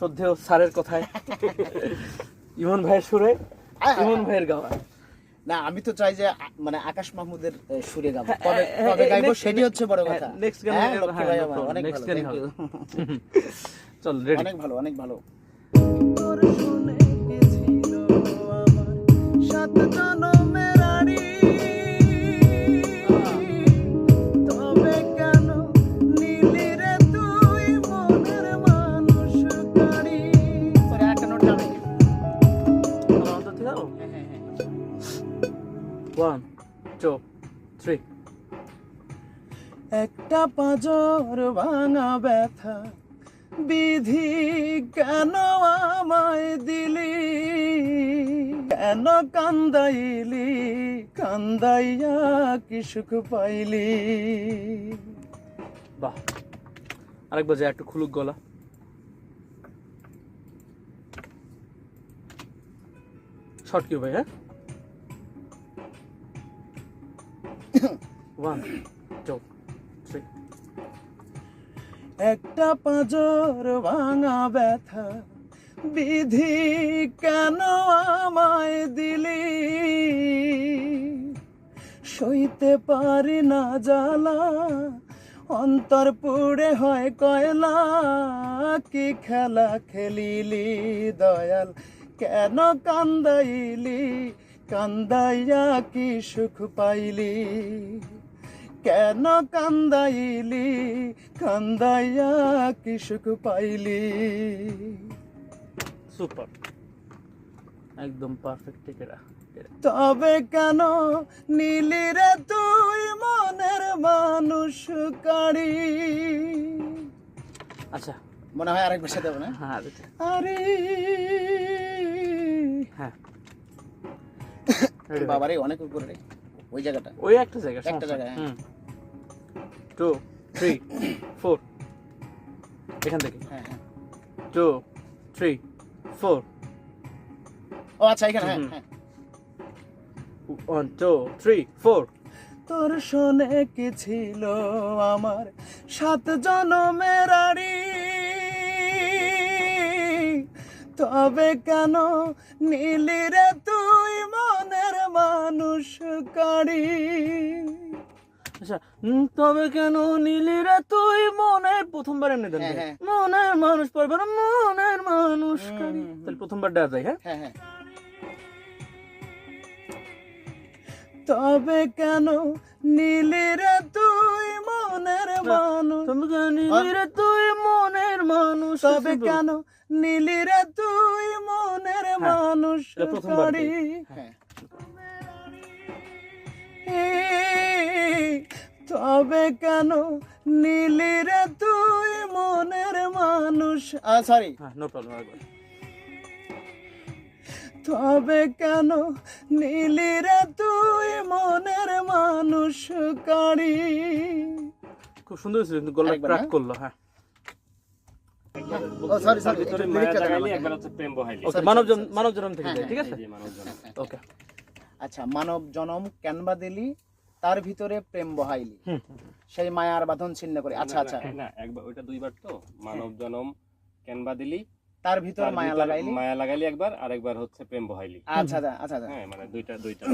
শ্রদ্ধেয় স্যারের কথায়। ইমন ভাইয়ের সুরে হ্যাঁ, হ্যাঁ, ইমন ভাইয়ের গাওয়া না আমি তো চাই যে মানে আকাশ মাহমুদের সুরে গাবো। হ্যাঁ, কবে হ্যাঁ, কবে হ্যাঁ, গাইবো সেটি হচ্ছে বড় কথা। হ্যাঁ, next গানে- হ্যাঁ, লক্ষ্মী হ্যাঁ, ভাই আমার, অনেক ভালো। চল রেডি অনেক ভালো অনেক ভালো। সাত জনমের টু থ্রি একটা পাজর ভাঙা ব্যথা বিধি কেন আমায় দিলি? কেন কান্দাইলি? কান্দাইয়া কি সুখ পাইলি? বাহ। আরেকবার যে একটু খুলুক গলা। শর্ট কিউ ভাই হ্যাঁ? একটা পাজর ভাঙা ব্যথা, বিধি কেন আমায় দিলি? সইতে পারি না জ্বালা, অন্তর পুড়ে হয় কয়লা, কি খেলা খেলিলি দয়াল, কেন কান্দাইলি? কান্দাইয়া কি সুখ পাইলি? কেন কান্দাইলি? কান্দাইয়া কি সুখ পাইলি? সুপার। একদম পারফেক্ট টিকেরা। তবে কেন নীলি রে তুই মনের মানুষ কাড়ি? আচ্ছা। মনে হয় আরেক বসে দেবো না? হ্যাঁ। আরে হ্যাঁ? বাবারে অনেক উপরে রে। ওই জায়গাটা। ওই একটা জায়গা একটা জায়গা, হ্যাঁ। টু থ্রি ফোর এখান থেকে। হ্যাঁ হ্যাঁ। টু থ্রি ফোর ও আচ্ছা এখানে হ্যাঁ হ্যাঁ। ওয়ান টু থ্রি ফোর তোর শোনে কি ছিল আমার? সাত জনমের আড়ি। তবে কেন নীলি রে তুই মনের মানুষ কারি আচ্ছা তবে কেন নীলি রে তুই মনের প্রথমবার এমনি দেন হ্যাঁ। হ্যাঁ। মনের মানুষ পরবার মনের মানুষ কারি। তাহলে প্রথমবার দেওয়া যায় হ্যাঁ হ্যাঁ তবে কেন নীলি রে তুই মনের মানুষ তবে কেন তুই মনের তবে কেন নীলি রে তুই মনের মানুষ হ্যাঁ। তবে কেন নীলি রে তুই মনের মানুষ? সরি হ্যাঁ নো প্রবলেম তবে কেন নীলি রে তুই মনের মানুষ কাড়ি খুব সুন্দর ছিল কিন্তু গলা ক্র্যাক হ্যাঁ? করল হ্যাঁ। মানব জনম থেকে ঠিক আছে। ওকে আচ্ছা মানব জনম ক্যানবা দিলি? তার ভিতরে প্রেম বহাইলি। সেই মায়ার বাঁধন ছিন্ন করে। আচ্ছা আচ্ছা। না, একবার ওইটা দুইবার তো। মানব জনম কেনবা দিলি? তার ভিতরে মায়া লাগাইলি? মায়া লাগাইলি একবার আর একবার হচ্ছে প্রেম বহাইলি। আচ্ছা আচ্ছা আচ্ছা আচ্ছা। হ্যাঁ মানে দুইটা দুইটা।